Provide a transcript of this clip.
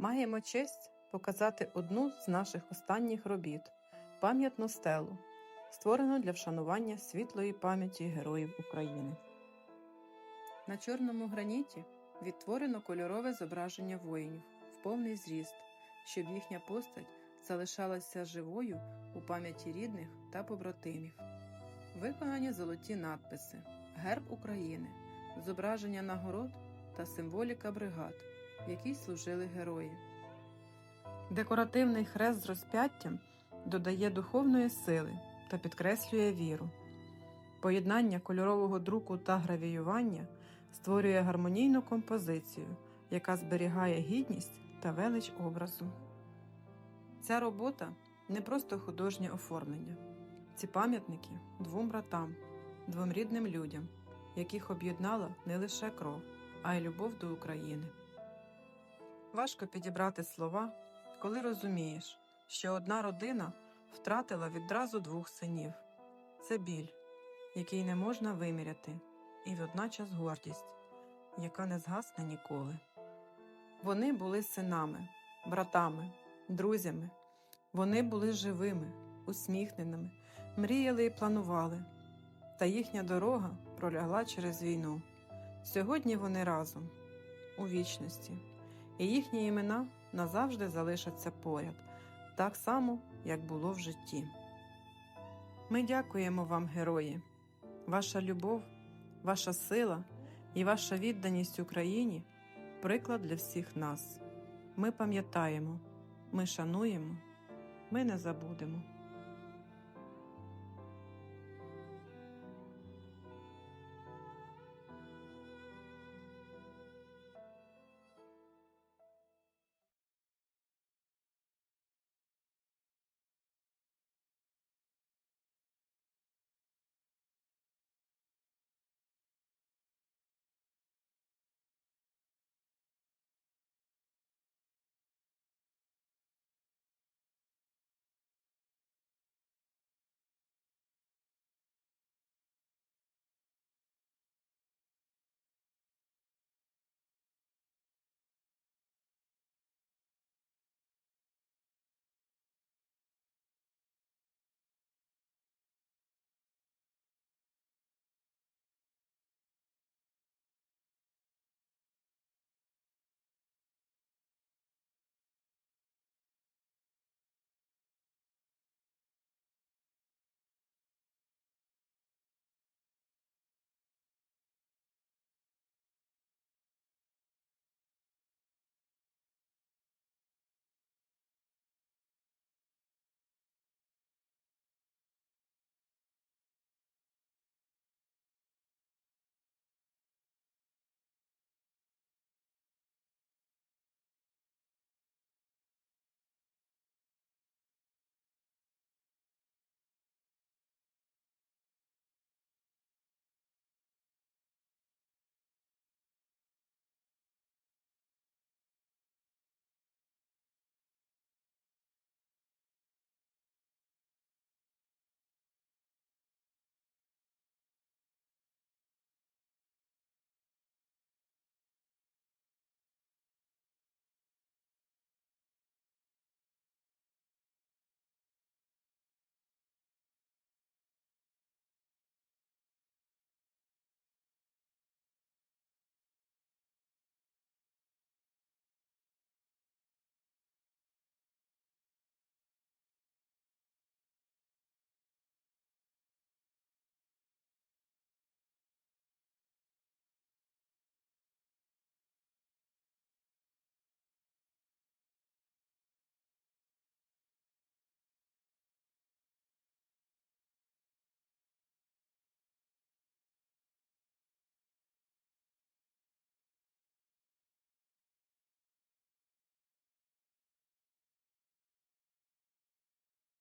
Маємо честь показати одну з наших останніх робіт пам'ятну стелу, створену для вшанування світлої пам'яті героїв України. На чорному граніті відтворено кольорове зображення воїнів в повний зріст, щоб їхня постать залишалася живою у пам'яті рідних та побратимів. Виконані золоті надписи, герб України, зображення нагород та символіка бригад, в якій служили герої. Декоративний хрест з розп'яттям додає духовної сили та підкреслює віру. Поєднання кольорового друку та гравіювання створює гармонійну композицію, яка зберігає гідність та велич образу. Ця робота не просто художнє оформлення. Ці пам'ятники двом братам, двом рідним людям, яких об'єднала не лише кров, а й любов до України. Важко підібрати слова, коли розумієш, що одна родина втратила відразу двох синів. Це біль, який не можна виміряти, і водночас гордість, яка не згасне ніколи. Вони були синами, братами, друзями. Вони були живими, усміхненими, мріяли і планували. Та їхня дорога пролягла через війну. Сьогодні вони разом, у вічності, і їхні імена назавжди залишаться поряд, так само, як було в житті. Ми дякуємо вам, герої. Ваша любов, ваша сила і ваша відданість Україні приклад для всіх нас. Ми пам'ятаємо, ми шануємо, ми не забудемо.